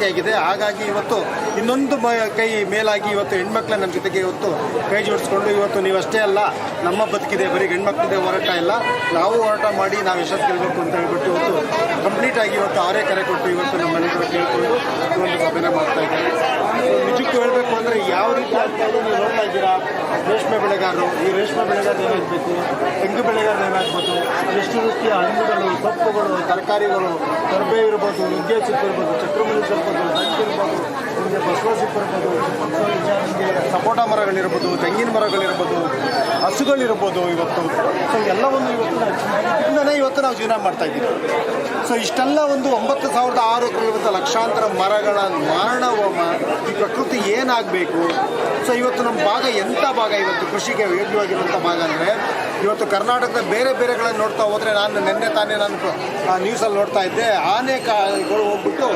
ಆತಂಕ ಜಾಸ್ತಿ ಆಗಿದೆ ಹಾಗಾಗಿ ಇವತ್ತು ಇನ್ನೊಂದು ಕೈ ಮೇಲಾಗಿ ಇವತ್ತು ಹೆಣ್ಮಕ್ಳ ನಮ್ಮ ಜೊತೆಗೆ ಇವತ್ತು ಕೈ ಜೋಡಿಸ್ಕೊಂಡು ಇವತ್ತು ನೀವು ಅಷ್ಟೇ ಅಲ್ಲ, ನಮ್ಮ ಬದುಕಿದೆ, ಬರೀ ಹೆಣ್ಮಕ್ಳಿದೆ ಹೋರಾಟ ಇಲ್ಲ. ನಾವು ಹೋರಾಟ ಮಾಡಿ ನಾವು ಯಶಸ್ಸು ಗೆಲ್ಲಬೇಕು ಅಂತ ಹೇಳ್ಬಿಟ್ಟು ಕಂಪ್ಲೀಟ್ ಇವತ್ತು ಅವರೇ ಕರೆ ಕೊಟ್ಟು ಇವತ್ತು ನಮ್ಮ ಮನೆ ಹತ್ರ ಕೇಳಿಕೊಂಡು ಒಂದು ಮಾಡ್ತಾ ಇದ್ದಾರೆ. ನಿಜಕ್ಕೆ ಹೇಳಬೇಕು ಅಂದರೆ ಯಾವ ರೀತಿ ಆಗ್ತಾ ನೀವು ನೋಡ್ತಾ ಇದ್ದೀರಾ? ರೇಷ್ಮೆ ಬೆಳೆಗಾರರು, ಈ ರೇಷ್ಮೆ ಬೆಳೆಗಾರರು ಏನಾಗಬೇಕು? ತೆಂಗು ಬೆಳೆಗಾರರು ಏನಾಗಬೇಕು ಎಷ್ಟು ರೀತಿಯ ಹಣ್ಣುಗಳು, ಸೊಪ್ಪುಗಳು, ತರಕಾರಿಗಳು ಕರ್ಬೇ ಇರ್ಬೋದು, ನುಗ್ಗೆ ಸೊಪ್ಪು ಇರ್ಬೋದು ಚಕ್ರಮುಳಿ ಸೊಪ್ಪು ಇರ್ಬೋದು ಇರ್ಬೋದು, ನಿಮಗೆ ಬಸವ ಇರ್ಬೋದು, ನಿಮಗೆ ಸಪೋಟ ಮರಗಳಿರ್ಬೋದು, ತೆಂಗಿನ ಮರಗಳಿರ್ಬೋದು, ಹಸುಗಳಿರ್ಬೋದು ಇವತ್ತು. ಸೊ ಎಲ್ಲವನ್ನು ಇವತ್ತು ಇವತ್ತು ನಾವು ಜೀವನ ಮಾಡ್ತಾ ಇದ್ದೀವಿ. ಸೊ ಇಷ್ಟೆಲ್ಲ ಒಂದು ಒಂಬತ್ತು ಸಾವಿರದ ಆರು ಇವತ್ತು ಲಕ್ಷಾಂತರ ಮರಗಳ ಮಾರಣವಮ, ಈ ಪ್ರಕೃತಿ ಏನಾಗಬೇಕು? ಸೊ ಇವತ್ತು ನಮ್ಮ ಭಾಗ ಎಂಥ ಭಾಗ? ಇವತ್ತು ಕೃಷಿಗೆ ಯೋಗ್ಯವಾಗಿರುವಂಥ ಭಾಗ ಅಂದರೆ ಇವತ್ತು ಕರ್ನಾಟಕದ ಬೇರೆ ಬೇರೆಗಳನ್ನು ನೋಡ್ತಾ ಹೋದರೆ ನಾನು ನಿನ್ನೆ ತಾನೇ ನಾನು ನ್ಯೂಸಲ್ಲಿ ನೋಡ್ತಾ ಇದ್ದೆ. ಆನೆ ಆನೆಗಳು ಹೋಗ್ಬಿಟ್ಟು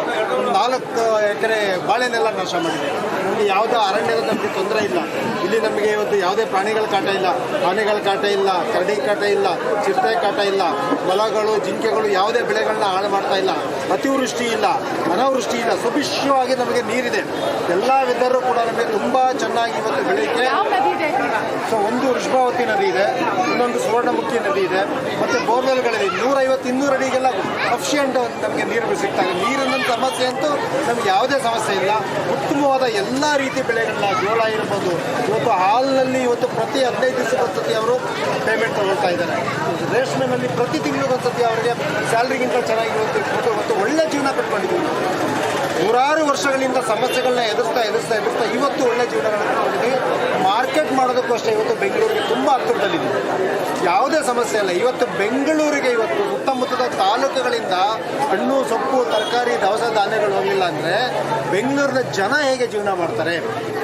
ನಾಲ್ಕು ಎಕರೆ ಬಾಳೆನೆಲ್ಲ ನಾಶ ಮಾಡಿದೆ. ನಮಗೆ ಯಾವುದೇ ಅರಣ್ಯದ ನಮಗೆ ತೊಂದರೆ ಇಲ್ಲ. ಇಲ್ಲಿ ನಮಗೆ ಇವತ್ತು ಯಾವುದೇ ಪ್ರಾಣಿಗಳ ಕಾಟ ಇಲ್ಲ. ಆನೆಗಳ ಕಾಟ ಇಲ್ಲ ಕರಡಿ ಕಾಟ ಇಲ್ಲ ಚಿರತೆ ಕಾಟ ಇಲ್ಲ ಮೊಲಗಳು ಜಿಂಕೆಗಳು ಯಾವುದೇ ಬೆಳೆಗಳನ್ನ ಹಾಳು ಮಾಡ್ತಾ ಇಲ್ಲ. ಅತಿವೃಷ್ಟಿ ಇಲ್ಲ ಅನಾವೃಷ್ಟಿ ಇಲ್ಲ. ಸುಭಿಷ್ಯವಾಗಿ ನಮಗೆ ನೀರಿದೆ. ಎಲ್ಲ ವೆದರು ಕೂಡ ನಮಗೆ ತುಂಬ ಚೆನ್ನಾಗಿ ಇವತ್ತು ಬೆಳೆಯುತ್ತೆ? ಸೊ ಒಂದು ವೃಷ್ಭಾವತಿ ನದಿ ಇದೆ. ಇನ್ನೊಂದು ಸುವರ್ಣಮುಖಿ ನದಿ ಇದೆ. ಮತ್ತು ಬೋರ್ವೆಲ್ಗಳಿದೆ. ನೂರೈವತ್ತು ಇನ್ನೂರು ಅಡಿಗೆಲ್ಲ ಸಫಿಷಿಯಂಟ್ ನಮಗೆ ನೀರು ಸಿಗ್ತಾ ಇದೆ ನೀರಿನ ಸಮಸ್ಯೆ ಅಂತೂ ನಮ್ಗೆ ಯಾವುದೇ ಸಮಸ್ಯೆ ಇಲ್ಲ. ಉತ್ತಮವಾದ ಎಲ್ಲ ರೀತಿ ಬೆಳೆಗಳನ್ನ ಜೋಳ ಇರ್ಬೋದು, ಇವತ್ತು ಹಾಲಿನಲ್ಲಿ ಇವತ್ತು ಪ್ರತಿ ಹದಿನೈದು ದಿವಸಕ್ಕೊಂದ್ಸತಿ ಅವರು ಪೇಮೆಂಟ್ ತಗೊಳ್ತಾ ಇದ್ದಾರೆ. ರೇಷ್ಮೆನಲ್ಲಿ ಪ್ರತಿ ತಿಂಗಳಿಗೊಂದ್ಸತಿ ಅವರಿಗೆ ಸ್ಯಾಲ್ರಿಗಿಂತ ಚೆನ್ನಾಗಿ ಇವತ್ತು ಮತ್ತು ಒಳ್ಳೆ ಜೀವನ ಕಟ್ಕೊಂಡಿದ್ದೀವಿ ನೂರಾರು ವರ್ಷಗಳಿಂದ ಸಮಸ್ಯೆಗಳನ್ನ ಎದುರಿಸ್ತಾ ಎದುರಿಸ್ತಾ ಎದುರಿಸ್ತಾ ಇವತ್ತು ಒಳ್ಳೆ ಜೀವನಗಳನ್ನು ಕಟ್ಕೊಂಡಿದ್ದೀವಿ ಮಾರ್ಕೆಟ್ ಮಾಡೋದಕ್ಕೂ ಅಷ್ಟೇ ಇವತ್ತು ಬೆಂಗಳೂರಿಗೆ ತುಂಬ ಹತ್ತಿರದಲ್ಲಿದೆ ಯಾವುದೇ ಸಮಸ್ಯೆ ಇಲ್ಲ. ಇವತ್ತು ಬೆಂಗಳೂರಿಗೆ ಇವತ್ತು ಸುತ್ತಮುತ್ತದ ತಾಲೂಕುಗಳಿಂದ ಹಣ್ಣು, ಸೊಪ್ಪು, ತರಕಾರಿ, ದವಸ ಧಾನ್ಯಗಳು ಹೋಗಲಿಲ್ಲ ಅಂದರೆ ಬೆಂಗಳೂರಿನ ಜನ ಹೇಗೆ ಜೀವನ ಮಾಡ್ತಾರೆ?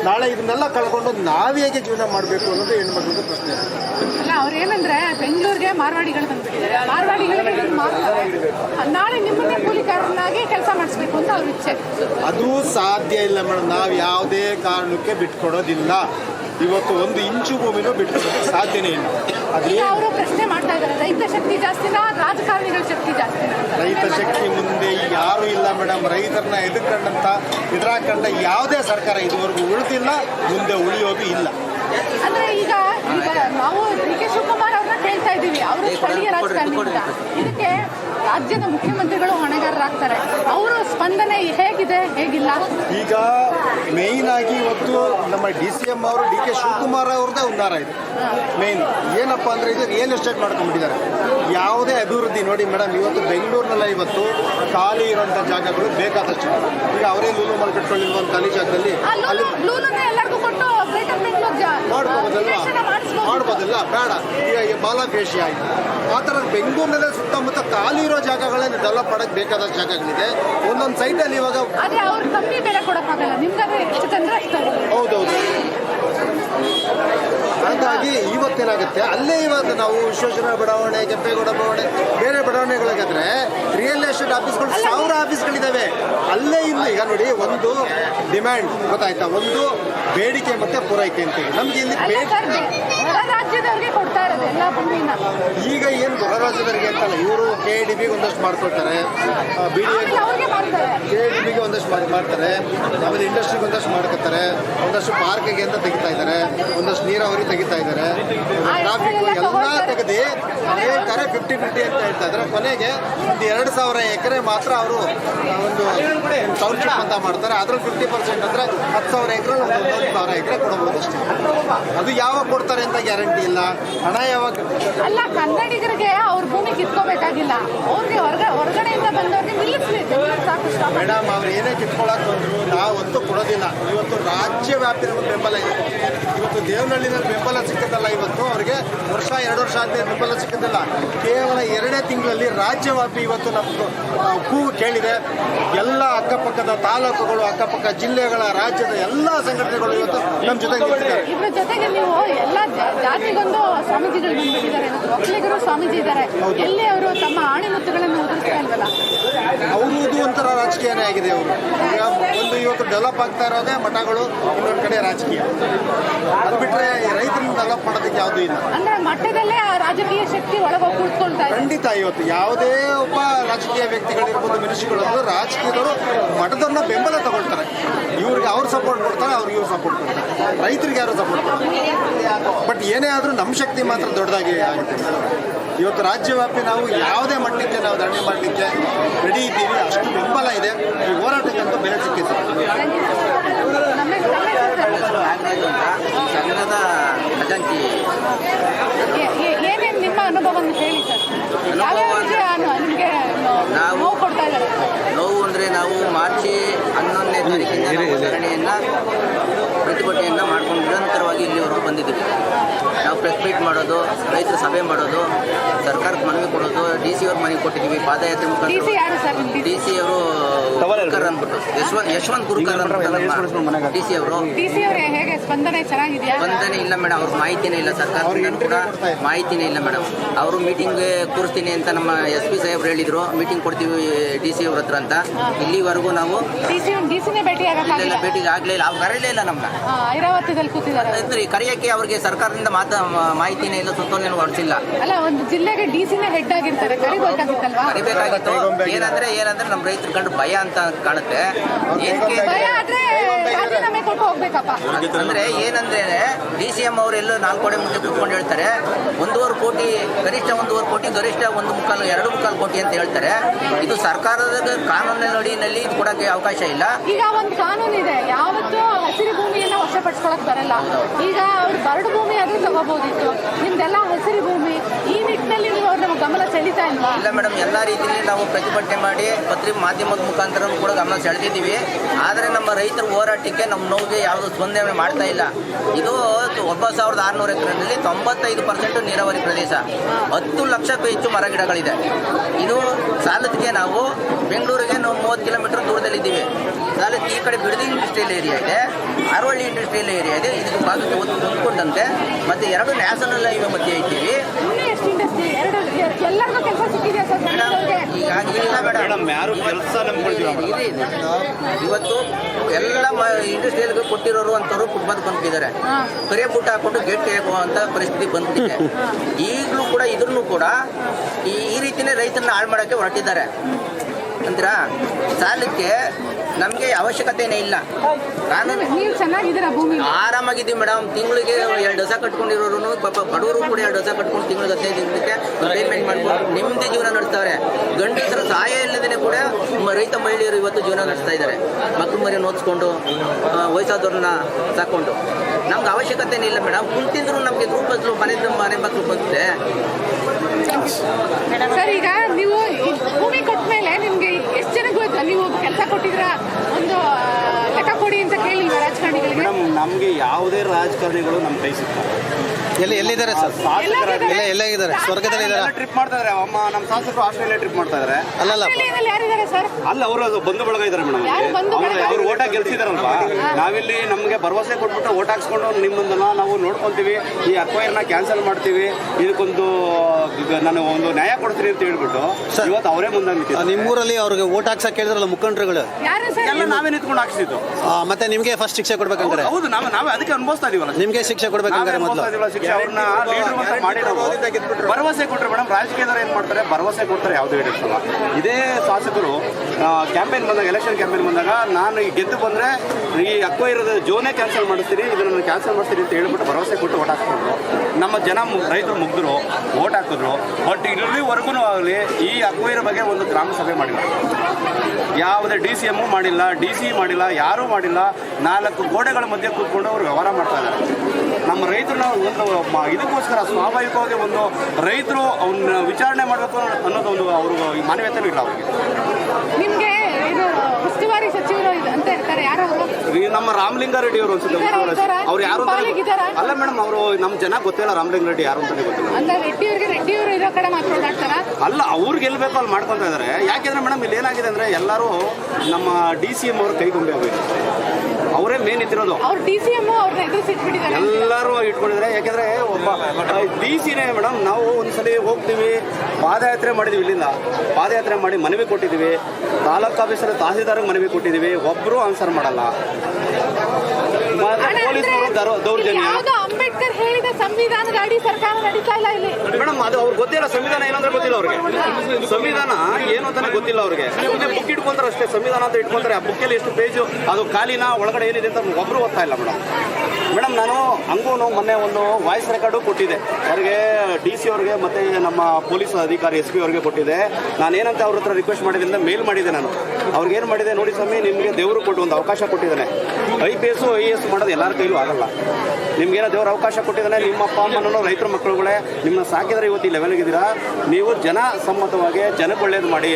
ನಾಳೆ ಇದನ್ನೆಲ್ಲ ಕಳ್ಕೊಂಡು ನಾವು ಹೇಗೆ ಜೀವನ ಮಾಡಬೇಕು ಅನ್ನೋದು ಹೆಣ್ಮಕ್ಳಿಗೆ ಪ್ರಶ್ನೆ. ಅಲ್ಲ ಅವ್ರು ಏನಂದ್ರೆ ಬೆಂಗಳೂರಿಗೆ ಮಾರ್ವಾಡಿಗಳು ಬಂದ್ಬಿಟ್ಟಿದ್ದಾರೆ. ಮಾರ್ವಾಡಿಗಳಿಗೆ ಮಾಡ್ತಾರೆ ನಾಳೆ ನಿಮ್ಮನ್ನೇ ಕೂಲಿಕಾರನಾಗಿ ಕೆಲಸ ಮಾಡಿಸ್ಬೇಕು ಅಂತ ಅವ್ರ ಇಚ್ಛೆ. ಅದು ಸಾಧ್ಯ ಇಲ್ಲ ಮೇಡಮ್. ನಾವು ಯಾವುದೇ ಕಾರಣಕ್ಕೆ ಬಿಟ್ಕೊಡೋದಿಲ್ಲ. ಇವತ್ತು ಒಂದು ಇಂಚು ಭೂಮಿನೂ ಬಿಟ್ಟು ಸಾಧ್ಯನೇ ಇಲ್ಲ. ಅದೇ ಅವರು ಪ್ರಶ್ನೆ ಮಾಡ್ತಾ ಇದ್ದಾರೆ. ರೈತ ಶಕ್ತಿ ಜಾಸ್ತಿನಾ ರಾಜಕಾರಣಿಗಳ ಶಕ್ತಿ ಜಾಸ್ತಿನಾ ರೈತ ಶಕ್ತಿ ಮುಂದೆ ಯಾರು ಇಲ್ಲ ಮೇಡಮ್. ರೈತರನ್ನ ಎದುರ್ಕೊಂಡಂತ ಇದ್ರಾಕಂಡ ಯಾವುದೇ ಸರ್ಕಾರ ಇದುವರೆಗೂ ಉಳಿದಿಲ್ಲ ಮುಂದೆ ಉಳಿಯೋದು ಇಲ್ಲ. ಅಂದ್ರೆ ಈಗ ನಾವು ಡಿ ಕೆ ಶಿವಕುಮಾರ್ ಅವ್ರನ್ನ ಕೇಳ್ತಾ ಇದ್ದೀವಿ. ಅವರು ಸ್ಥಳೀಯ ರಾಜಕಾರಣಿ ಅಂತ. ಇದಕ್ಕೆ ರಾಜ್ಯದ ಮುಖ್ಯಮಂತ್ರಿಗಳು ಹೊಣೆಗಾರರಾಗ್ತಾರೆ. ಅವರ ಸ್ಪಂದನೆ ಹೇಗಿದೆ ಹೇಗಿಲ್ಲ? ಈಗ ಮೇಯ್ನ್ ಆಗಿ ಇವತ್ತು ನಮ್ಮ ಡಿ ಸಿ ಎಂ ಅವರು ಡಿ ಕೆ ಶಿವಕುಮಾರ್ ಅವ್ರದ್ದೇ ಉನ್ನಾರ ಇದೆ. ಮೇನ್ ಏನಪ್ಪ ಅಂದ್ರೆ ಇದು ರಿಯಲ್ ಎಸ್ಟೇಟ್ ಮಾಡ್ಕೊಂಡ್ಬಿಟ್ಟಿದ್ದಾರೆ. ಯಾವುದೇ ಅಭಿವೃದ್ಧಿ ನೋಡಿ ಮೇಡಮ್ ಇವತ್ತು ಬೆಂಗಳೂರಿನಲ್ಲ ಇವತ್ತು ಖಾಲಿ ಇರುವಂತಹ ಜಾಗಗಳು ಬೇಕಾದಷ್ಟು. ಈಗ ಅವರೇ ಲೂಲು ಮಾಲ್ ಖಾಲಿ ಜಾಗದಲ್ಲಿ? ಅಲ್ಲಿ ಲೂಲು ಎಲ್ಲರಿಗೂ ಕೊಟ್ಟು ಮಾಡ್ಬೋದಲ್ವಾ ಮಾಡ್ಬೋದಲ್ಲ? ಬೇಡ. ಈಗ ಬಾಲಾಫೇಶಿ ಆಯಿತು. ಆ ಥರ ಬೆಂಗಳೂರಿನಲ್ಲೇ ಸುತ್ತಮುತ್ತ ಖಾಲಿ ಇರೋ ಜಾಗಗಳೇ ಡೆವಲಪ್ ಮಾಡೋಕ್ಕೆ ಬೇಕಾದ ಜಾಗಗಳಿದೆ. ಒಂದೊಂದು ಸೈಟಲ್ಲಿ ಇವಾಗ. ಹೌದೌದು. ಹಾಗಾಗಿ ಇವತ್ತೇನಾಗುತ್ತೆ? ಅಲ್ಲೇ ಇವತ್ತು ನಾವು ವಿಶ್ವೇಶ್ವರ ಬಡಾವಣೆ ಕೆಂಪೇಗೌಡ ಬಡಾವಣೆ ಬೇರೆ ಬಡಾವಣೆಗಳಿಗಾದ್ರೆ ರಿಯಲ್ ಎಸ್ಟೇಟ್ ಆಫೀಸ್ಗಳು ಸಾವಿರ ಆಫೀಸ್ಗಳಿದ್ದಾವೆ ಅಲ್ಲೇ ಇಲ್ಲ ಈಗ ನೋಡಿ ಒಂದು ಡಿಮ್ಯಾಂಡ್ ಗೊತ್ತಾಯ್ತಾ? ಒಂದು ಬೇಡಿಕೆ ಮತ್ತೆ ಪೂರೈಕೆ ಅಂತ ಇದೆ. ನಮ್ಗೆ ಇಲ್ಲಿ ರಾಜ್ಯದವ್ರಿಗೆ ಕೊಡ್ತಾ ಇರೋದು ಎಲ್ಲ ಭೂಮಿನ ಈಗ ಏನು ಹೊರ ರಾಜ್ಯದವರಿಗೆ ಅಂತಲ್ಲ ಇವರು ಕೆ ಡಿ ಬಿಗೆ ಒಂದಷ್ಟು ಮಾಡ್ಕೊಳ್ತಾರೆ. ಬಿ ಡಿ ಕೆ ಡಿ ಬಿಗೆ ಒಂದಷ್ಟು ಮಾಡಿ ಮಾಡ್ತಾರೆ. ಆಮೇಲೆ ಇಂಡಸ್ಟ್ರಿಗೆ ಒಂದಷ್ಟು ಮಾಡ್ಕೊತಾರೆ ಒಂದಷ್ಟು ಪಾರ್ಕಿಗೆ ಅಂತ ತೆಗಿತಾ ಇದ್ದಾರೆ. ಒಂದಷ್ಟು ನೀರಾವರಿ ತೆಗಿತಾ ಇದ್ದಾರೆ. ಟ್ರಾಫಿಕ್ ಎಲ್ಲ ತೆಗೆದು ಹೇಳ್ತಾರೆ ಫಿಫ್ಟಿ ಫಿಫ್ಟಿ ಅಂತ ಹೇಳ್ತಾ ಇದ್ದಾರೆ. ಕೊನೆಗೆ ಒಂದು ಎರಡು ಸಾವಿರ ಎಕರೆ ಮಾತ್ರ ಅವರು ಒಂದು ಟೌನ್ಶಿಪ್ ಅಂತ ಮಾಡ್ತಾರೆ. ಅದ್ರಲ್ಲಿ ಫಿಫ್ಟಿ ಪರ್ಸೆಂಟ್ ಅಂದರೆ ಹತ್ತು ಸಾವಿರ ಎಕರೆ ಒಂದು ಒಂದೊಂದು ಸಾವಿರ ಎಕರೆ ಕೊಡಬಹುದು ಅಷ್ಟೇ. ಅದು ಯಾವಾಗ ಕೊಡ್ತಾರೆ ಅಂತ ಗ್ಯಾರಂಟಿ ಇಲ್ಲ. ಹಣ ಯಾವಾಗ ಅಲ್ಲ ಕನ್ನಡಿಗರಿಗೆ ಅವ್ರ ಭೂಮಿ ಕಿತ್ಕೋಬೇಕಾಗಿಲ್ಲ. ಅವ್ರಿಗೆ ಹೊರಗ ಹೊರಗಡೆಯಿಂದ ಬಂದವ್ರಿಗೆ ನಿಲ್ಲಿಸಬೇಕು. ಮೇಡಮ್ ಅವ್ರು ಏನೇ ಕಿತ್ಕೊಳಕ್ ಬಂದ್ರು ಒತ್ತು ಕೊಡೋದಿಲ್ಲ. ಇವತ್ತು ರಾಜ್ಯ ವ್ಯಾಪಿ ನಮಗೆ ಬೆಂಬಲ ಇದೆ. ಇವತ್ತು ದೇವನಹಳ್ಳಿನಲ್ಲಿ ಬೆಂಬಲ ಸಿಕ್ಕದಲ್ಲ ಇವತ್ತು. ಅವ್ರಿಗೆ ವರ್ಷ ಎರಡು ವರ್ಷ ಆದ್ಮೇಲೆ ಬೆಂಬಲ ಸಿಕ್ಕದಿಲ್ಲ ಕೇವಲ ಎರಡೇ ತಿಂಗಳಲ್ಲಿ ರಾಜ್ಯವ್ಯಾಪಿ ಇವತ್ತು ನಮ್ಮದು ಕೂಗು ಕೇಳಿದೆ. ಎಲ್ಲ ಅಕ್ಕಪಕ್ಕದ ತಾಲೂಕುಗಳು ಅಕ್ಕಪಕ್ಕ ಜಿಲ್ಲೆಗಳ ರಾಜ್ಯದ ಎಲ್ಲ ಸಂಘಟನೆಗಳು ಇವತ್ತು ನಮ್ಮ ಜೊತೆ ಇದ್ರ ಜೊತೆಗೆ ನೀವು ಎಲ್ಲ ಜಾತಿಗೊಂದು ಸ್ವಾಮೀಜಿಗಳು ಬಂದ್ಬಿಟ್ಟಿದ್ದಾರೆ. ಒಕ್ಕಲಿಗರು ಸ್ವಾಮೀಜಿ ಇದ್ದಾರೆ. ಎಲ್ಲಿ ಅವರು ತಮ್ಮ ಆಣಿಮುತ್ತುಗಳನ್ನು ಉದುರಿಸ್ತಾ ಇಲ್ವಲ್ಲ? ಅವ್ರದ್ದು ಒಂಥರ ರಾಜಕೀಯನೇ ಆಗಿದೆ ಅವರು. ಒಂದು ಇವತ್ತು ಡೆವಲಪ್ ಆಗ್ತಾ ಇರೋದೇ ಮಠಗಳು ಇನ್ನೊಂದು ಕಡೆ ರಾಜಕೀಯ. ಅದು ಬಿಟ್ಟರೆ ರೈತರನ್ನ ಡೆವಲಪ್ ಮಾಡೋದಕ್ಕೆ ಯಾವುದೂ ಇಲ್ಲ. ಅಂದ್ರೆ ಮಠದಲ್ಲೇ ಆ ರಾಜಕೀಯ ಶಕ್ತಿ ಒಳಗೋಗಿ ಕೂತ್ಕೊಳ್ತಾ ಇದೆ ಖಂಡಿತ ಇವತ್ತು ಯಾವುದೇ ಒಬ್ಬ ರಾಜಕೀಯ ವ್ಯಕ್ತಿಗಳಿರ್ಬೋದು ಮಿನಿಸ್ಟ್ರಿಗಳು ರಾಜಕೀಯದವರು ಮಠದವ್ರನ್ನ ಬೆಂಬಲ ತಗೊಳ್ತಾರೆ. ಇವ್ರಿಗೆ ಅವ್ರು ಸಪೋರ್ಟ್ ಕೊಡ್ತಾರೆ ಅವ್ರಿಗೆ ಇವ್ರು ಸಪೋರ್ಟ್ ಕೊಡ್ತಾರೆ. ರೈತರಿಗೆ ಯಾರು ಸಪೋರ್ಟ್ ಕೊಡ್ತಾರೆ ಬಟ್ ಏನೇ ಆದರೂ ನಮ್ಮ ಶಕ್ತಿ ಮಾತ್ರ ದೊಡ್ಡದಾಗಿ ಆಗುತ್ತೆ. ಇವತ್ತು ರಾಜ್ಯವ್ಯಾಪಿ ನಾವು ಯಾವುದೇ ಮಟ್ಟಕ್ಕೆ ನಾವು ಧರಣಿ ಮಾಡಲಿಕ್ಕೆ ರೆಡಿ ಇದ್ದೀವಿ. ಅಷ್ಟು ಬೆಂಬಲ ಇದೆ. ಈ ಹೋರಾಟಕ್ಕಂತೂ ಬೆಲೆ ಸಿಕ್ಕಿದೆ. ಸಂಘದ ಅನುಭವವನ್ನು ಹೇಳಿ ಸರ್. ಯಾವ್ಯಾವ ನಿಮ್ಗೆ ನಾವು- ನೋವು ಕೊಡ್ತಾ ಇದ್ದಾರೆ? ನೋವು ಅಂದರೆ ನಾವು ಮಾರ್ಚ್ ಹನ್ನೊಂದನೇ ತಾರೀಕಿಂದ ನಾವು ಧರಣಿಯನ್ನು ಪ್ರತಿಭಟನೆಯನ್ನು ಮಾಡ್ಕೊಂಡು ನಿರಂತರವಾಗಿ ಇಲ್ಲಿವರೆಗೂ ಬಂದಿದ್ದೀವಿ. ನಾವು ಪ್ರೆಸ್ ಮೀಟ್ ಮಾಡೋದು ರೈತರ ಸಭೆ ಮಾಡೋದು ಸರ್ಕಾರಕ್ಕೆ ಮನವಿ ಕೊಡೋದು ಡಿ ಸಿ ಅವ್ರ ಮನವಿ ಕೊಟ್ಟಿದ್ದೀವಿ ಪಾದಯಾತ್ರೆ ಡಿ ಸಿ ಮುಖಾಂತರ ಡಿ ಸಿ ಅವರು ಗುರುಕರ್ ಅಂದ್ಬಿಟ್ಟು ಯಶವಂತ್ ಯಶವಂತ್ ಗುರುಕರ್ ಅಂತ ಡಿ ಸಿ ಅವರು ಸ್ಪಂದನೆ ಇಲ್ಲ ಮೇಡಮ್ ಅವ್ರ ಮಾಹಿತಿನೇ ಇಲ್ಲ ಸರ್ಕಾರದಿಂದ ಕೂಡ ಮಾಹಿತಿನೇ ಇಲ್ಲ ಮೇಡಮ್. ಅವರು ಮೀಟಿಂಗ್ ಕೂರಿಸ್ತೀನಿ ಅಂತ ನಮ್ಮ ಎಸ್ ಪಿ ಸಾಹೇಬ್ರು ಹೇಳಿದ್ರು. ಮೀಟಿಂಗ್ ಕೊಡ್ತೀವಿ ಡಿ ಸಿ ಅವ್ರ ಹತ್ರ ಅಂತ. ಇಲ್ಲಿವರೆಗೂ ನಾವು ಭೇಟಿಗೆ ಆಗಲೇ ಇಲ್ಲ. ಅವ್ರು ಕರೆಯಲೇ ಇಲ್ಲ ನಮ್ಗೆ ಆ, ಐರಾವತದಲ್ಲಿ ಕೂತಿದ್ದಾರೆ ಅಂದ್ರೆ ಕರೆಯೋಕ್ಕೆ ಅವ್ರಿಗೆ ಸರ್ಕಾರದಿಂದ ಮಾತ ಮಾಹಿತಿನೇ ಇಲ್ಲ ಸುತ್ತೋಲೆ ಹೊರಡಿಸಿಲ್ಲ ಅಲ್ಲ ಒಂದು ಜಿಲ್ಲೆಗೆ ಡಿ ಸಿನೇ ಹೆಡ್ ಆಗಿರ್ತಾರೆ ಕರಿಬೇಕಾಗಿತ್ತಲ್ವಾ? ಕರಿಬೇಕಾಗಿತ್ತು. ಏನಂದ್ರೆ ಏನಂದ್ರೆ ನಮ್ಮ ರೈತರು ಕಂಡು ಭಯ ಅಂತ ಕಾಣುತ್ತೆ. ಏನಕ್ಕೆ ಭಯ ಆದ್ರೆ ರಾಜೀನಾಮೆ ಕೊಟ್ಟು ಹೋಗ್ಬೇಕಪ್ಪ. ಅಂದ್ರೆ ಏನಂದ್ರೆ ಡಿ ಸಿ ಎಂ ಅವರೆಲ್ಲ ನಾಲ್ಕು ಕೋಟಿ ಮುಂದೆ ಕೂತ್ಕೊಂಡು ಹೇಳ್ತಾರೆ. ಒಂದೂವರೆ ಕೋಟಿ ಗರಿಷ್ಠ ಒಂದೂವರೆ ಕೋಟಿ ಗರಿಷ್ಠ ಒಂದು ಮುಕ್ಕಾಲು ಎರಡು ಮುಕ್ಕಾಲು ಕೋಟಿ ಅಂತ ಹೇಳ್ತಾರೆ. ಇದು ಸರ್ಕಾರದ ಕಾನೂನಿನ ಅಡಿಯಲ್ಲಿ ಇದು ಕೊಡಕ್ಕೆ ಅವಕಾಶ ಇಲ್ಲ. ಈಗ ಒಂದು ಕಾನೂನು ಇದೆ ಯಾವತ್ತೂ ಹಸಿರು ಭೂಮಿಯನ್ನ ವಶಪಡಿಸ್ಕೊಳಕ್ ಬರಲ್ಲ. ಈಗ ಅವ್ರು ಬರಡು ಭೂಮಿ ಆದ್ರೂ ತಗೋಬಹುದಿತ್ತು ನಿಮ್ದೆಲ್ಲ ಹಸಿರು ಭೂಮಿ. ಈ ನಿಟ್ಟಿನಲ್ಲಿ ನೀವು ಅವ್ರ ನಮ್ಮ ಗಮನ ಸೆಳಿತಾ ಇಲ್ವಾ? ಇಲ್ಲ ಮೇಡಮ್, ಎಲ್ಲ ರೀತಿಯಲ್ಲಿ ನಾವು ಪ್ರತಿಭಟನೆ ಮಾಡಿ ಪತ್ರಿಕೆ ಮಾಧ್ಯಮದ ಮುಖಾಂತರ ಕೂಡ ಗಮನ ಸೆಳೆದಿದ್ದೀವಿ. ಆದರೆ ನಮ್ಮ ರೈತರ ಹೋರಾಟಕ್ಕೆ ನಮ್ಮ ನೋವಿಗೆ ಯಾವುದು ಸ್ಪಂದನೆ ಮಾಡ್ತಾ ಇಲ್ಲ. ಇದು ಒಬ್ಬ ಸಾವಿರದ ಆರುನೂರು ಎಕರೆನಲ್ಲಿ ತೊಂಬತ್ತೈದು ಪರ್ಸೆಂಟ್ ನೀರಾವರಿ ಪ್ರದೇಶ. ಹತ್ತು ಲಕ್ಷಕ್ಕೂ ಹೆಚ್ಚು ಮರ ಗಿಡಗಳಿದೆ. ಇದು ಸಾಲದಕ್ಕೆ ನಾವು ಬೆಂಗಳೂರಿಗೆ ನಾವು ಮೂವತ್ತು ಕಿಲೋಮೀಟರ್ ದೂರದಲ್ಲಿದ್ದೀವಿ. ಸಾಲಕ್ಕೆ ಈ ಕಡೆ ಬಿಡದಿ ಇಂಡಸ್ಟ್ರಿಯಲ್ ಏರಿಯಾ ಇದೆ. ಅರವಳ್ಳಿ ಇಂಡಸ್ಟ್ರಿಯಲ್ ಏರಿಯಾ ಇದೆ. ಇದಕ್ಕೆ ಭಾಗಕ್ಕೆ ಹೊಂದ್ಕೊಂಡಂತೆ. ಮತ್ತೆ ಎರಡು ನ್ಯಾಷನಲ್ ಹೈವೇ ಮಧ್ಯೆ ಇದ್ದೀವಿ. ಇವತ್ತು ಎಲ್ಲ ಇಂಡಸ್ಟ್ರಿಯಲ್ ಕೊಟ್ಟಿರೋರು ಅಂತವ್ರು ಫುಟ್ಬಾಲ್ ಬಂದಿದ್ದಾರೆ ಕರಿಯ ಕರೆ ಬುಟ್ಟ ಹಾಕೊಂಡು ಗೇಟ್ ಹೇಗುವಂತ ಪರಿಸ್ಥಿತಿ ಬಂದಿದೆ ಈಗಲೂ ಕೂಡ ಇದ್ರೂ ಕೂಡ ಈ ಈ ರೀತಿನೇ ರೈತರನ್ನ ಹಾಳು ಮಾಡೋಕ್ಕೆ ಹೊರಟಿದ್ದಾರೆ. ಅಂತೀರಾ? ಸಾಲಕ್ಕೆ ನಮಗೆ ಅವಶ್ಯಕತೆನೇ ಇಲ್ಲ. ಕಾನೂನು ನೀವು ಚೆನ್ನಾಗಿದ್ದೀರಾ ಭೂಮಿ? ಆರಾಮಾಗಿದ್ದೀವಿ ಮೇಡಮ್. ತಿಂಗಳಿಗೆ ಎರಡು ಹೊಸ ಕಟ್ಕೊಂಡಿರೋರು ಪಾಪ ಬಡವರು ಕೂಡ ಎರಡು ಹೊಸ ಕಟ್ಕೊಂಡು ತಿಂಗಳಿಗೆ ಹದಿನೈದು ದಿನಕ್ಕೆ ಪೇಮೆಂಟ್ ಮಾಡ್ಕೊಂಡು ನಿಮ್ಮದೇ ಜೀವನ ನಡೆಸ್ತಾವ್ರೆ. ಗಂಡಸರು ಸಹಾಯ ಇಲ್ಲದೇ ಕೂಡ ರೈತ ಮಹಿಳೆಯರು ಇವತ್ತು ಜೀವನ ನಡೆಸ್ತಾ ಇದ್ದಾರೆ. ಮಕ್ಕಳು ಮರಿ ನೋಡಿಸ್ಕೊಂಡು ವಯಸ್ಸಾದವ್ರನ್ನ ಸಾಕೊಂಡು. ನಮ್ಗೆ ಅವಶ್ಯಕತೆನೇ ಇಲ್ಲ ಮೇಡಮ್. ಕುಂತಿದ್ರು ನಮಗೆ ಗ್ರೂಪ್ ಮನೆ ಮನೆ ಮಕ್ಕಳು ಬಂದಿದೆ ಸರ್ ಈಗ ನೀವು ಭೂಮಿ ಕೊಟ್ಟ ಮೇಲೆ ನಿಮ್ಗೆ ಎಷ್ಟು ಜನಕ್ಕೆ ಗೊತ್ತು ನೀವು ಕೆಲಸ ಕೊಟ್ಟಿದ್ರ ಒಂದು ಲೆಕ್ಕ ಕೊಡಿ ಅಂತ ಕೇಳಿಲ್ವಾ ರಾಜಕಾರಣಿಗಳಿಗೆ? ಮೇಡಮ್, ನಮಗೆ ಯಾವುದೇ ರಾಜಕಾರಣಿಗಳು ನಮ್ಮ ಕೈ ಸಿಗ್ತಾರೆ ಎಲ್ಲಿ ಎಲ್ಲಿದ್ದಾರೆ ಸರ್? ಎಲ್ಲ ಎಲ್ಲಿದ್ದಾರೆ ಸ್ವರ್ಗದಲ್ಲಿ ಇದ್ದಾರೆ. ಟ್ರಿಪ್ ಮಾಡ್ತಾ ಇದಾರೆ. ಅಮ್ಮ ನಮ್ಮ ಶಾಸಕರು ಆಸ್ಟ್ರೇಲಿಯಾ ಟ್ರಿಪ್ ಮಾಡ್ತಾ ಇದಾರೆ. ಅಲ್ಲಲ್ಲ ಯಾರಿದ್ದಾರೆ ಸರ್? ಅಲ್ಲ ಅವರು ಬಂಧು ಬಳಗ ಇದ್ದಾರೆ ಮೇಡಮ್? ಅವ್ರು ಓಟ ಗೆಲ್ಸಿದಾರಲ್ವಾ? ನಾವಿಲ್ಲಿ ನಮಗೆ ಭರವಸೆ ಕೊಟ್ಬಿಟ್ಟು ಓಟ್ ಹಾಕ್ಸ್ಕೊಂಡು ನಿಮ್ಮನ್ನ ನಾವು ನೋಡ್ಕೊಂತೀವಿ ಈ ಅಕ್ವೈರ್ನ ಕ್ಯಾನ್ಸಲ್ ಮಾಡ್ತೀವಿ. ಇದಕ್ಕೊಂದು ನಾನು ಒಂದು ನ್ಯಾಯ ಕೊಡ್ತೀನಿ ಅಂತ ಹೇಳ್ಬಿಟ್ಟು ಸರ್. ಇವತ್ತು ಅವರೇ ಮುಂದೆ ನಿಂತಿದ್ದಾರೆ. ನಿಮ್ಮೂರಲ್ಲಿ ಅವ್ರಿಗೆ ಓಟ್ ಹಾಕ್ಸಕ್ ಕೇಳಿದ್ರಲ್ಲ ಮುಖಂಡರುಗಳು? ಎಲ್ಲ ನಾವೇ ನಿಂತ್ಕೊಂಡು ಹಾಕ್ಸಿದ್ದು. ಮತ್ತೆ ನಿಮ್ಗೆ ಫಸ್ಟ್ ಶಿಕ್ಷೆ ಕೊಡ್ಬೇಕಂದ್ರೆ ಹೌದು ನಾವೇ ನಾವೇ ಅದಕ್ಕೆ ಅನುಭವಿಸ್ತಾ ಇದೀವಲ್ಲ. ನಿಮ್ಗೆ ಶಿಕ್ಷೆ ಕೊಡ್ಬೇಕಂದ್ರೆ ಮೊದಲು. ಅವ್ರನ್ನ ಲೀಡರ್ ಅಂತ ಮಾಡಿ ನಾವು ಭರವಸೆ ಕೊಟ್ಟರೆ ಮೇಡಮ್ ರಾಜಕೀಯದವ್ರು ಏನ್ ಮಾಡ್ತಾರೆ? ಭರವಸೆ ಕೊಡ್ತಾರೆ ಯಾವ್ದು ಹೇಳಿರ್ತಲ್ಲ ಇದೇ ಶಾಸಕರು ಕ್ಯಾಂಪೇನ್ ಬಂದಾಗ ಎಲೆಕ್ಷನ್ ಕ್ಯಾಂಪೇನ್ ಬಂದಾಗ ನಾನು ಈ ಗೆದ್ದು ಬಂದ್ರೆ ಈ ಅಕ್ವೈರದ ಜೋನೇ ಕ್ಯಾನ್ಸಲ್ ಮಾಡಿಸ್ತೀರಿ ಇದನ್ನು ಕ್ಯಾನ್ಸಲ್ ಮಾಡ್ತೀನಿ ಅಂತ ಹೇಳ್ಬಿಟ್ಟು ಭರವಸೆ ಕೊಟ್ಟು ಓಟ್ ಹಾಕ್ಸ್ಕೊಂಡ್ರು ನಮ್ಮ ಜನ ರೈತರು ಮುಗ್ದ್ರು ಓಟ್ ಹಾಕಿದ್ರು. ಬಟ್ ಇಲ್ಲಿವರೆಗೂ ಆಗಲಿ ಈ ಅಕ್ವೈರ ಬಗ್ಗೆ ಒಂದು ಗ್ರಾಮ ಸಭೆ ಮಾಡಿಲ್ಲ. ಯಾವುದೇ ಡಿ ಸಿ ಎಮ್ಮು ಮಾಡಿಲ್ಲ ಡಿ ಸಿ ಮಾಡಿಲ್ಲ ಯಾರೂ ಮಾಡಿಲ್ಲ. ನಾಲ್ಕು ಗೋಡೆಗಳ ಮಧ್ಯೆ ಕೂತ್ಕೊಂಡು ಅವರು ವ್ಯವಹಾರ ಮಾಡ್ತಾ ಇದ್ದಾರೆ. ನಮ್ಮ ರೈತರನ್ನ ಒಂದು ಇದಕ್ಕೋಸ್ಕರ ಸ್ವಾಭಾವಿಕವಾಗಿ ಒಂದು ರೈತರು ಅವನ್ನ ವಿಚಾರಣೆ ಮಾಡಬೇಕು ಅನ್ನೋದು ಒಂದು ಅವರು ಮಾನ್ಯತೆ ಇಲ್ಲ ಅವರಿಗೆ. ನಿಮಗೆ ಇದು ಉಸ್ತುವಾರಿ ಸಚಿವರು ಅಂತ ಇರ್ತಾರೆ ಯಾರು ಅವರು? ನಮ್ಮ ರಾಮಲಿಂಗಾರೆಡ್ಡಿ ಅವರು ಅನ್ಸುತ್ತೆ? ಅವ್ರು ಯಾರು ಅಲ್ಲ ಮೇಡಮ್ ಅವರು ನಮ್ಮ ಜನ ಗೊತ್ತಿಲ್ಲ ರಾಮಲಿಂಗಾರೆಡ್ಡಿ ಯಾರು ಅಂತಾನೆ ಗೊತ್ತಿಲ್ಲ. ಅಲ್ಲ ಅವ್ರಿಗೆ ಗೆಲ್ಬೇಕು ಅಲ್ಲಿ ಮಾಡ್ಕೊಂತ ಇದಾರೆ. ಯಾಕೆಂದ್ರೆ ಮೇಡಮ್ ಇಲ್ಲಿ ಏನಾಗಿದೆ ಅಂದ್ರೆ ಎಲ್ಲರೂ ನಮ್ಮ ಡಿ ಸಿ ಎಂ ಅವ್ರ ಕೈಗೊಂಬೆ ಹೋಗಿದೆ ಅವರೇ ಮೇನ್ ಇದ್ದಿರೋದು. ಅವ್ರು ಡಿ ಸಿ ಎಂ ಅವ್ರನ್ನ ಎದುರಿಸಿಟ್ಬಿಟ್ಟಿದ್ದಾರೆ ಎಲ್ಲರೂ ಇಟ್ಕೊಂಡಿದ್ದಾರೆ. ಯಾಕಂದ್ರೆ ಒಬ್ಬ ಡಿ ಸಿನೇ ಮೇಡಮ್ ನಾವು ಒಂದ್ಸಲಿ ಹೋಗ್ತೀವಿ. ಪಾದಯಾತ್ರೆ ಮಾಡಿದ್ವಿ ಇಲ್ಲಿಂದ. ಪಾದಯಾತ್ರೆ ಮಾಡಿ ಮನವಿ ಕೊಟ್ಟಿದ್ದೀವಿ. ತಾಲೂಕು ಆಫೀಸರ್ ತಹಸೀಲ್ದಾರ್ಗೆ ಮನವಿ ಕೊಟ್ಟಿದ್ದೀವಿ. ಒಬ್ಬರು ಆನ್ಸರ್ ಮಾಡಲ್ಲ. ಪೊಲೀಸರು ದೌರ್ಜನ್ಯ. ಅಂಬೇಡ್ಕರ್ ಹೇಳಿದ ಸಂವಿಧಾನದ ಅಡಿ ಸರ್ಕಾರ ನಡೀತಾ ಇಲ್ಲ ಇಲ್ಲಿ. ಮೇಡಮ್, ಅದು ಅವ್ರು ಗೊತ್ತಿಲ್ಲ, ಸಂವಿಧಾನ ಏನಂದ್ರೆ ಗೊತ್ತಿಲ್ಲ ಅವ್ರಿಗೆ. ಸಂವಿಧಾನ ಏನು ಅಂತಾನೆ ಗೊತ್ತಿಲ್ಲ ಅವ್ರಿಗೆ. ಬುಕ್ ಇಟ್ಕೊಂತಾರೆ ಅಷ್ಟೇ, ಸಂವಿಧಾನ ಅಂತ ಇಟ್ಕೊಂತಾರೆ. ಆ ಬುಕ್ಕಲ್ಲಿ ಎಷ್ಟು ಪೇಜು ಅದು ಖಾಲಿನ, ಒಳಗಡೆ ಏನಿದೆ ಅಂತ ಒಬ್ರು ಓದ್ತಾ ಇಲ್ಲ ಮೇಡಮ್. ಮೇಡಮ್, ನಾನು ಹಂಗೂ ಮೊನ್ನೆ ಒಂದು ವಾಯ್ಸ್ ರೆಕಾರ್ಡು ಕೊಟ್ಟಿದ್ದೆ. ಅವ್ರಿಗೆ ಡಿ ಸಿ ಅವ್ರಿಗೆ ಮತ್ತೆ ನಮ್ಮ ಪೊಲೀಸ್ ಅಧಿಕಾರಿ ಎಸ್ ಪಿ ಅವ್ರಿಗೆ ಕೊಟ್ಟಿದ್ದೆ. ನಾನು ಏನಂತ ಅವ್ರ ಹತ್ರ ರಿಕ್ವೆಸ್ಟ್ ಮಾಡಿದ್ರಿಂದ ಮೇಲ್ ಮಾಡಿದೆ ನಾನು. ಅವ್ರಿಗೆ ಏನು ಮಾಡಿದೆ, ನೋಡಿ ಸ್ವಾಮಿ, ನಿಮಗೆ ದೇವರು ಕೊಟ್ಟು ಒಂದು ಅವಕಾಶ ಕೊಟ್ಟಿದ್ದಾನೆ. I P S I S ಮಾಡೋದು ಎಲ್ಲರ ಕೈಲೂ ಆಗಲ್ಲ. ನಿಮ್ಗೇನೋ ದೇವ್ರ ಅವಕಾಶ ಕೊಟ್ಟಿದ್ದಾನೆ, ನಿಮ್ಮ ಅಪ್ಪ ಅಮ್ಮನೂ ರೈತರ ಮಕ್ಕಳುಗಳೇ, ನಿಮ್ಮನ್ನ ಸಾಕಿದ್ರೆ ಇವತ್ತು ಈ ಲೆವೆಲ್ಗೆ ಇದ್ದೀರಾ ನೀವು ಜನ ಸಮ್ಮತವಾಗಿ, ಜನಕ್ಕೆ ಒಳ್ಳೇದು ಮಾಡಿ.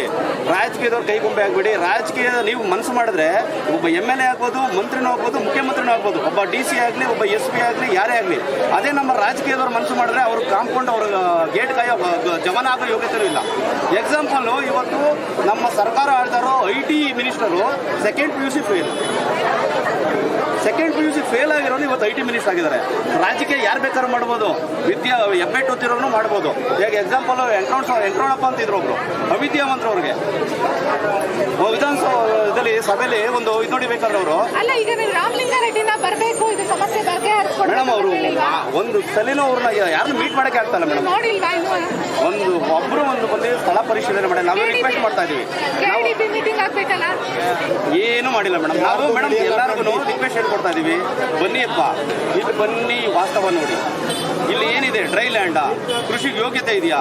ರಾಜಕೀಯದವ್ರು ಕೈಗೊಂಬೆ ಆಗಬೇಡಿ. ರಾಜಕೀಯ ನೀವು ಮನಸ್ಸು ಮಾಡಿದ್ರೆ ಒಬ್ಬ ಎಂ ಎಲ್ ಎ ಆಗ್ಬೋದು, ಮಂತ್ರಿನೂ ಆಗ್ಬೋದು, ಮುಖ್ಯಮಂತ್ರಿನೂ ಆಗ್ಬೋದು, ಒಬ್ಬ ಡಿ ಸಿ ಆಗಲಿ, ಒಬ್ಬ ಎಸ್ ಪಿ ಆಗಲಿ, ಯಾರೇ ಆಗಲಿ, ಅದೇ ನಮ್ಮ ರಾಜಕೀಯದವ್ರು ಮನಸ್ಸು ಮಾಡಿದ್ರೆ ಅವ್ರು ಕಾಂಪೌಂಡ್, ಅವ್ರ ಗೇಟ್ ಕಾಯೋ ಜಮನ ಆಗೋ ಯೋಗ್ಯತೆಯೂ ಇಲ್ಲ. ಎಕ್ಸಾಂಪಲ್ಲು ಇವತ್ತು ನಮ್ಮ ಸರ್ಕಾರ ಆಳ್ತಾರೋ I T minister second P U C fail second P U C fail ಆಗಿರೋನು ಇವತ್ತು ಐ ಟಿ ಮಿನಿಸ್ಟರ್ ಆಗಿದ್ದಾರೆ. ರಾಜಕೀಯ ಯಾರು ಬೇಕಾದ್ರೂ ಮಾಡ್ಬೋದು. ವಿದ್ಯಾ ಎಬ್ಬೆಟ್ ಓದ್ತಿರೋನು ಮಾಡ್ಬೋದು. ಈಗ ಎಕ್ಸಾಂಪಲ್ ಎಂಟ್ರೋನ್ಸ್ ಎಂಟ್ರೋಣಪ್ಪ ಅಂತ ಇದ್ರು ಒಬ್ರು. ಅವಿದ್ಯಾವಂತರು ಅವ್ರಿಗೆ. ವಿಧಾನಸೌಧದಲ್ಲಿ ಸಭೆಯಲ್ಲಿ ಒಂದು ಇದು ನೋಡಿ ಬೇಕಾದ್ರೆ ಅವರು ಬರಬೇಕು ಇದು ಸಮಸ್ಯೆ ಮೇಡಮ್ ಅವರು ಒಂದು ಸಲಿನೂ ಅವ್ರನ್ನ ಯಾರನ್ನು ಮೀಟ್ ಮಾಡಕ್ಕೆ ಆಗ್ತಲ್ಲ ಮೇಡಮ್? ನೋಡಿಲ್ವಾ ಇನ್ನು? ಒಂದು ಒಬ್ರು ಒಂದು ಬಂದು ಸ್ಥಳ ಪರಿಶೀಲನೆ ಮಾಡಿ ನಾವು ರಿಕ್ವೆಸ್ಟ್ ಮಾಡ್ತಾ ಇದೀವಿ. ಕೆಡಿಪಿ ಮೀಟಿಂಗ್ ಆಗ್ಬೇಕಲ್ಲ? ಏನು ಮಾಡಿಲ್ಲ ಮೇಡಮ್. ನಾವು ಮೇಡಮ್ ಎಲ್ಲರಿಗೂ ರಿಕ್ವೆಸ್ಟ್ ಹೇಳ್ಕೊಡ್ತಾ ಇದೀವಿ. ಬನ್ನಿ ಅಪ್ಪ. ಇಲ್ಲಿ ಬನ್ನಿ ವಾಸ್ತವ ನೋಡಿ. ಇಲ್ಲಿ ಏನಿದೆ? ಡ್ರೈ ಲ್ಯಾಂಡ್ ಕೃಷಿಗೆ ಯೋಗ್ಯತೆ ಇದೆಯಾ?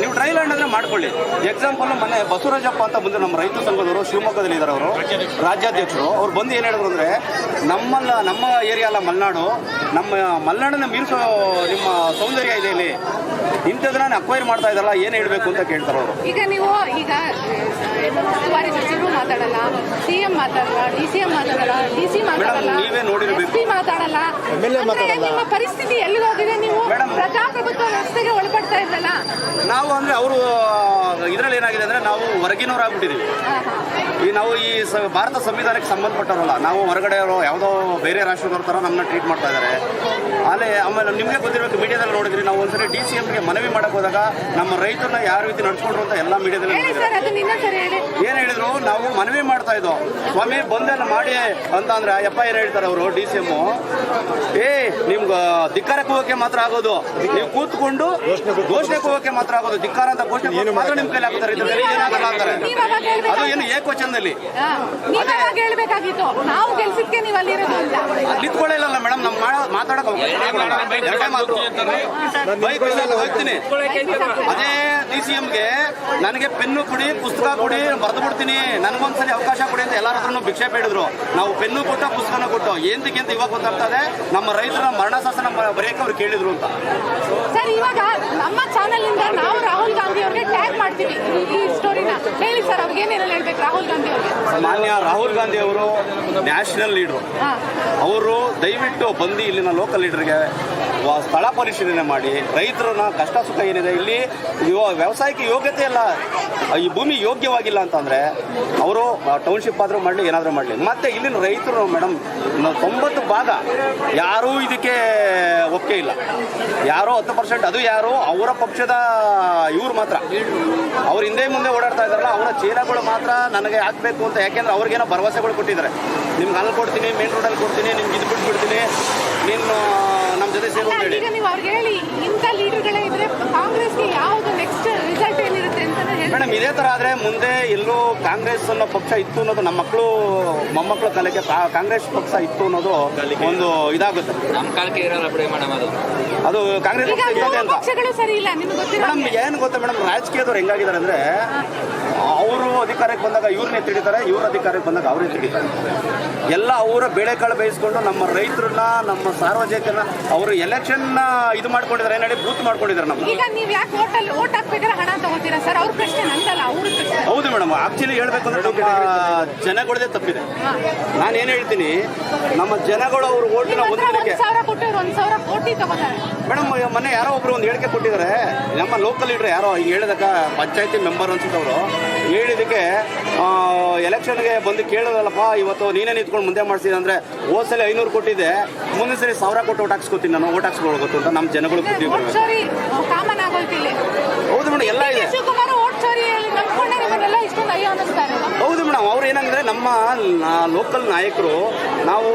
ನೀವು ಡ್ರೈ ಲ್ಯಾಂಡ್ ಅಂದ್ರೆ ಮಾಡ್ಕೊಳ್ಳಿ. ಎಕ್ಸಾಂಪಲ್ ಮೊನ್ನೆ ಬಸವರಾಜಪ್ಪ ಅಂತ ಬಂದು ನಮ್ಮ ರೈತ ಸಂಘದವರು ಶಿವಮೊಗ್ಗದಲ್ಲಿ ಇದ್ದಾರೆ ಅವರು. ರಾಜ್ಯಾಧ್ಯಕ್ಷರು. ಅವ್ರು ಬಂದು ಏನು ಹೇಳಿದ್ರು ಅಂದ್ರೆ ನಮ್ಮಲ್ಲ ನಮ್ಮ ಏರಿಯಾ ಅಲ್ಲ ಮಲೆನಾಡು. ನಮ್ಮ ಮಲೆನಾಡನ್ನ ಮೀರಿಸೋ ನಿಮ್ಮ ಸೌಂದರ್ಯ ಇದೆ ಇಲ್ಲಿ. ಇಂಥದನ್ನ ಅಕ್ವೈರ್ ಮಾಡ್ತಾ ಇದ್ದಾರಲ್ಲ ಏನು ಹೇಳಬೇಕು ಅಂತ ಕೇಳ್ತಾರೆ ಅವರು. ಈಗ ನೀವು ಈಗ ಮಾತಾಡಲ್ಲ ಸಿ ಎಂ ಮಾತಾಡಲ್ಲ ಡಿ ಸಿ ಎಂ ಮಾತಾಡಲ್ಲ ಡಿ ಸಿ ಮಾತಾಡಲ್ಲ ನೀವೇ ನೋಡಿರ್ಬೇಕು. ಮಾತಾಡಲ್ಲ? ನಿಮ್ಮ ಪರಿಸ್ಥಿತಿ ಎಲ್ಲಿಗೋಗಿದೆ ನೀವು ಮೇಡಮ್. ಪ್ರಜಾಪ್ರಭುತ್ವ ವ್ಯವಸ್ಥೆಗೆ ಒಳಪಡ್ತಾ ಇದ್ರಲ್ಲ? ನಾವು ಅಂದ್ರೆ ಅವರು ಇದರಲ್ಲಿ ಏನಾಗಿದೆ ಅಂದ್ರೆ ನಾವು ಹೊರಗಿನವ್ರು ಆಗ್ಬಿಟ್ಟಿದೀವಿ ಈ ನಾವು ಈ ಸ- ಭಾರತ ಸಂವಿಧಾನಕ್ಕೆ ಸಂಬಂಧಪಟ್ಟವರಲ್ಲ. ನಾವು ಹೊರಗಡೆಯವರು ಯಾವುದೋ ಬೇರೆ ರಾಷ್ಟ್ರದವ್ರ ಥರ ನಮ್ಮನ್ನ ಟ್ರೀಟ್ ಮಾಡ್ತಾ ಇದ್ದಾರೆ. ಅಲ್ಲೇ ಆಮೇಲೆ ನಿಮಗೆ ಗೊತ್ತಿರಬೇಕು ಮೀಡಿಯಾದಲ್ಲಿ ನೋಡಿದ್ರಿ ನಾವು ಒಂದ್ಸರಿ ಡಿ ಸಿ ಎಮ್ಗೆ ಮನವಿ ಮಾಡಕ್ ಹೋದಾಗ ನಮ್ಮ ರೈತರನ್ನ ಯಾವ ರೀತಿ ನಡ್ಸ್ಕೊಂಡ್ರು ಅಂತ ಎಲ್ಲ ಮೀಡಿಯಾದಲ್ಲಿ ಏನ್ ಹೇಳಿದ್ರು? ನಾವು ಮನವಿ ಮಾಡ್ತಾ ಇದ್ದೋ. ಸ್ವಾಮಿ ಬಂದೆಲ್ಲ ಮಾಡಿ ಅಂತ ಅಂದ್ರೆ ಯಪ್ಪ ಏನ್ ಹೇಳ್ತಾರೆ ಅವರು ಡಿ ಸಿ ಎಂ ಏ ನಿಮ್ಗೆ ಧಿಕ್ಕಾರಕ್ಕೆ ಹೋಗಕ್ಕೆ ಮಾತ್ರ ಆಗೋದು. ನೀವು ಕೂತ್ಕೊಂಡು ಘೋಷಣೆ ಹೋಗಕ್ಕೆ ಮಾತ್ರ ಆಗೋದು. ಧಿಕ್ಕಾರ ಅಂತ ಘೋಷಣೆ ಮಾತ್ರ ನಿಮ್ ಕೈಲಿ ಆಗ್ತಾರೆ. ಅದು ಏನು ಏಕವಚನದಲ್ಲಿ ನಿಂತ್ಕೊಳ್ಳಿಲ್ಲ ಮೇಡಮ್. ನಮ್ ಮಾತಾಡಕ್ ಬೈಕ್ ಹೋಗ್ತೀನಿ. ಅದೇ ಡಿ ಸಿ ಎಂಗೆ ನನಗೆ ಪೆನ್ನು ಕೊಡಿ ಪುಸ್ತಕ ಕೊಡಿ ಬರೆದು ಬಿಡ್ತೀನಿ. ನನಗೊಂದ್ಸಲಿ ಅವಕಾಶ ಕೊಡಿ ಅಂತ ಎಲ್ಲರ ಹತ್ರನೂ ಭಿಕ್ಷೆ ಬೇಡಿದ್ರು. ನಾವು ಪೆನ್ನು ಕೊಟ್ಟ ಪುಸ್ತಕನ ಕೊಟ್ಟು. ಎಂತಕ್ಕೆ ಅಂತ ಇವಾಗ ಗೊತ್ತಾಗ್ತದೆ ನಮ್ಮ ರೈತರ ಮರಣ ಶಾಸನ ಬರೆಯಕ್ಕೆ ಅವ್ರು ಕೇಳಿದ್ರು ಅಂತ. ಸರ್ ಇವಾಗ ನಮ್ಮ ಚಾನೆಲ್ ಇಂದ ನಾವು ರಾಹುಲ್ ಗಾಂಧಿ ಅವ್ರಿಗೆ ಟ್ಯಾಗ್ ಮಾಡ್ತೀವಿ ಈ ಸ್ಟೋರಿನ ಹೇಳಿ ಸರ್ ಅವ್ರಿಗೆ ಏನೇನು ಹೇಳ್ಬೇಕು ರಾಹುಲ್ ಗಾಂಧಿ ಅವ್ರಿಗೆ? ಮಾನ್ಯ ರಾಹುಲ್ ಗಾಂಧಿ ಅವರು ನ್ಯಾಷನಲ್ ಲೀಡ್ರು ಅವರು ದಯವಿಟ್ಟು ಬಂದು ಇಲ್ಲಿನ ಲೋಕಲ್ ಲೀಡರ್ಗೆ ಸ್ಥಳ ಪರಿಶೀಲನೆ ಮಾಡಿ ರೈತರನ್ನ ಕಷ್ಟ ಸುಖ ಏನಿದೆ ಇಲ್ಲಿ ವ್ಯವಸಾಯಕ್ಕೆ ಯೋಗ್ಯತೆ ಇಲ್ಲ. ಈ ಭೂಮಿ ಯೋಗ್ಯವಾಗಿಲ್ಲ ಅಂತಂದ್ರೆ ಅವರು ಟೌನ್ಶಿಪ್ ಆದರೂ ಮಾಡಲಿ, ಏನಾದರೂ ಮಾಡಲಿ. ಮತ್ತೆ ಇಲ್ಲಿನ ರೈತರು ಮೇಡಮ್ ತೊಂಬತ್ತು ಭಾಗ ಯಾರೂ ಇದಕ್ಕೆ ಒಪ್ಪಿಗೆ ಇಲ್ಲ. ಯಾರೋ ಹತ್ತು ಪರ್ಸೆಂಟ್ ಅದು ಯಾರು? ಅವರ ಪಕ್ಷದ ಇವ್ರು ಮಾತ್ರ. ಅವ್ರ ಹಿಂದೆ ಮುಂದೆ ಓಡಾಡ್ತಾ ಇದ್ದಾರಲ್ಲ, ಅವರ ಚೀಲಗಳು ಮಾತ್ರ ನನಗೆ ಹಾಕ್ಬೇಕು ಅಂತ. ಯಾಕೆಂದ್ರೆ ಅವ್ರಿಗೇನೋ ಭರವಸೆಗಳು ಕೊಟ್ಟಿದ್ದಾರೆ. ನಿಮ್ಗೆ ಅಲ್ಲಿ ಕೊಡ್ತೀನಿ ಮೇನ್ ರೋಡಲ್ಲಿ ಕೊಡ್ತೀನಿ, ನಿಮ್ಗೆ ಇದು ಬಿಟ್ಬಿಡ್ತೀನಿ. ನೀನು ನಮ್ಮ ಜೊತೆ ಸೇರು ಅಂತ ಹೇಳಿ. ಈಗ ನೀವು ಅವ್ರಿಗೆ ಹೇಳಿ ಇಂಥ ಲೀಡರ್ಗಳೇ ಇದ್ರೆ ಕಾಂಗ್ರೆಸ್ಗೆ ಯಾವುದು ನೆಕ್ಸ್ಟ್ ರಿಸಲ್ಟ್ ಹೇಳಿ ಮೇಡಮ್ ಇದೇ ತರ ಆದ್ರೆ ಮುಂದೆ ಎಲ್ಲೂ ಕಾಂಗ್ರೆಸ್ ಅನ್ನೋ ಪಕ್ಷ ಇತ್ತು ಅನ್ನೋದು ನಮ್ಮ ಮಕ್ಕಳು ಮೊಮ್ಮಕ್ಕಳ ಕಾಲಕ್ಕೆ ಕಾ- ಕಾಂಗ್ರೆಸ್ ಪಕ್ಷ ಇತ್ತು ಅನ್ನೋದು ಒಂದು ಇದಾಗುತ್ತೆ. ನಮ್ಮ ಕಾಲಕ್ಕೆ ಇರಲ್ಲ ಬಿಡಿ ಮೇಡಮ್ ಅದು. ಅದು ಕಾಂಗ್ರೆಸ್ ಪಕ್ಷ ಇರ್ತದೆ ಅಂತ ಮೇಡಮ್ ಏನು ಗೊತ್ತಾ ಮೇಡಮ್ ರಾಜಕೀಯದವ್ರು ಹೆಂಗಾಗಿದ್ದಾರೆ ಅಂದ್ರೆ ಅವರು ಅಧಿಕಾರಕ್ಕೆ ಬಂದಾಗ ಇವ್ರನ್ನೇ ತಿಳಿತಾರೆ ಇವ್ರ ಅಧಿಕಾರಕ್ಕೆ ಬಂದಾಗ ಅವರೇ ತಿಳಿತಾರೆ ಎಲ್ಲ ಅವರ ಬೇಳೆಕಾಳು ಬೇಯಿಸ್ಕೊಂಡು ನಮ್ಮ ರೈತರನ್ನ ನಮ್ಮ ಸಾರ್ವಜನಿಕರನ್ನ ಅವರು ಎಲೆಕ್ಷನ್ ಇದು ಮಾಡ್ಕೊಂಡಿದ್ದಾರೆ ಏನಾಡಿ ಬೂತ್ ಮಾಡ್ಕೊಂಡಿದ್ದಾರೆ ನಮ್ಮ ಈಗ ನೀವು ಯಾಕೆ ಓಟ್ ಹಾಕ್ಬೇಕಾದ್ರೆ ಹಣ ತಗೋತೀರಾ ಸರ್? ಅವ್ರ ಅವ್ರ ಪ್ರಶ್ನೆ ಹೌದು ಮೇಡಮ್ ಆಕ್ಚುಲಿ ಹೇಳ್ಬೇಕಂದ್ರೆ ನಮ್ಮ ಜನಗಳದೇ ತಪ್ಪಿದೆ. ನಾನು ಏನು ಹೇಳ್ತೀನಿ ನಮ್ಮ ಜನಗಳು ಅವರು ಓಟಿನ ಒಂದು ಮೇಡಮ್ ಮೊನ್ನೆ ಯಾರೋ ಒಬ್ರು ಒಂದು ಹೇಳಿಕೆ ಕೊಟ್ಟಿದ್ದಾರೆ. ನಮ್ಮ ಲೋಕಲ್ ಲೀಡರ್ ಯಾರೋ ಹಿಂಗೆ ಹೇಳಿದಾಗ ಪಂಚಾಯತಿ ಮೆಂಬರ್ ಅನ್ಸುತ್ತವರು ಹೇಳಿದಕ್ಕೆ ಎಲೆಕ್ಷನ್ಗೆ ಬಂದು ಕೇಳೋದಲ್ಲಪ್ಪ ಇವತ್ತು ನೀನೇ ನಿಂತ್ಕೊಂಡು ಮುಂದೆ ಮಾಡ್ಸಿದೆ ಅಂದ್ರೆ ಹೋದ ಸಲ ಐನೂರು ಕೊಟ್ಟಿದೆ ಮುಂದಿನ ಸರಿ ಸಾವಿರ ಕೊಟ್ಟು ಓಟ್ ಹಾಕ್ಸ್ಕೊತೀನಿ ನಾನು ಓಟ್ ಹಾಕ್ಸ್ಕೊಳ್ಬೇಕು ಅಂತ ನಮ್ಮ ಜನಗಳು ಬುದ್ಧಿ ಹೌದು ಮೇಡಮ್ ಎಲ್ಲ ಇದೆ. ಹೌದು ಮೇಡಮ್ ಅವ್ರು ಏನಂದ್ರೆ ನಮ್ಮ ಲೋಕಲ್ ನಾಯಕರು ನಾವು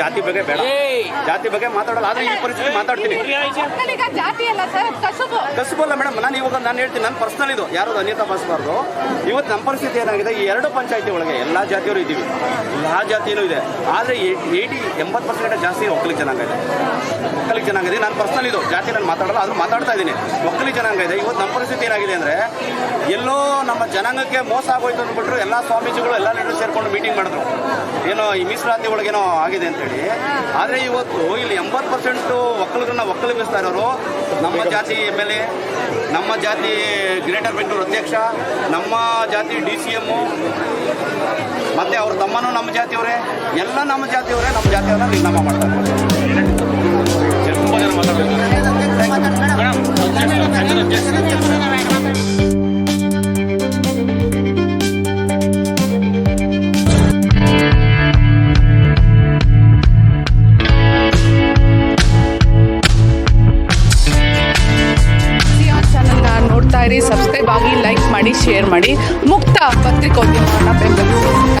ಜಾತಿ ಬಗ್ಗೆ ಬೇಡ. ಜಾತಿ ಬಗ್ಗೆ ಮಾತಾಡಲ್ಲ ಆದ್ರೆ ಈ ಪರಿಸ್ಥಿತಿ ಮಾತಾಡ್ತೀನಿ. ಒಕ್ಕಲಿಗ ಜಾತಿ ಅಲ್ಲ ಸರ್ ಅದು ಕಸುಬು ಕಸಬಲ್ಲ ಮೇಡಮ್ ನಾನು ಇವಾಗ ನಾನು ಹೇಳ್ತೀನಿ ನನ್ನ ಪರ್ಸನಲ್ ಇದು. ಯಾರು ಅನ್ಯತಾ ಭಾವಿಸಬಾರ್ದು ಇವತ್ತು ನಮ್ಮ ಪರಿಸ್ಥಿತಿ ಏನಾಗಿದೆ ಈ ಎರಡು ಪಂಚಾಯತಿ ಒಳಗೆ ಎಲ್ಲ ಜಾತಿಯವರು ಇದ್ದೀವಿ. ಎಲ್ಲ ಜಾತಿಯೂ ಇದೆ. ಆದ್ರೆ ಏಯ್ಟಿ ಎಂಬತ್ತು ಪರ್ಸೆಂಟ್ ಜಾಸ್ತಿ ಒಕ್ಕಲಿ ಜನಾಂಗ ಇದೆ ಒಕ್ಕಲಿ ಜನಾಂಗ ಇದೆ ನಾನು ಪರ್ಸನಲ್ ಇದು. ಜಾತಿ ನಾನು ಮಾತಾಡಲ್ಲ ಆದ್ರೂ ಮಾತಾಡ್ತಾ ಇದ್ದೀನಿ. ಒಕ್ಕಲಿ ಜನಾಂಗ ಇದೆ ಇವತ್ತು ನಮ್ಮ ಪರಿಸ್ಥಿತಿ ಏನಾಗಿದೆ ಅಂದ್ರೆ ಎಲ್ಲೋ ನಮ್ಮ ಜನಾಂಗಕ್ಕೆ ಮೋಸ ಆಗೋಯ್ತು ಅಂದ್ಬಿಟ್ರು ಎಲ್ಲ ಸ್ವಾಮೀಜಿಗಳು ಎಲ್ಲ ಲೀಡರ್ ಸೇರ್ಕೊಂಡು ಮೀಟಿಂಗ್ ಮಾಡಿದ್ರು. ಏನೋ ಈ ಮೀಸಲಾತಿ ಒಳಗೇನೋ ಆಗಿದೆ ಅಂತೇಳಿ. ಆದರೆ ಇವತ್ತು ಇಲ್ಲಿ ಎಂಬತ್ತು ಪರ್ಸೆಂಟು ಒಕ್ಕಲಿಗರನ್ನ ಒಕ್ಕಲಿಗಿಸ್ತಾ ಇರೋರು ನಮ್ಮ ಜಾತಿ ಎಂ ಎಲ್ ಎ ನಮ್ಮ ಜಾತಿ ಗ್ರೇಟರ್ ಬೆಂಗಳೂರು ಅಧ್ಯಕ್ಷ ನಮ್ಮ ಜಾತಿ ಡಿ ಸಿ ಎಮ್ಮು ಮತ್ತೆ ಅವ್ರ ತಮ್ಮನೂ ನಮ್ಮ ಜಾತಿಯವರೇ ಎಲ್ಲ ನಮ್ಮ ಜಾತಿಯವರೇ ನಮ್ಮ ಜಾತಿಯವ್ರನ್ನ ನಿರ್ನಾಮ ಮಾಡ್ತಾರೆ. ತುಂಬ ಮಾಡಿ ಮುಕ್ತ ಪತ್ರಿಕೋದ್ಯಮ.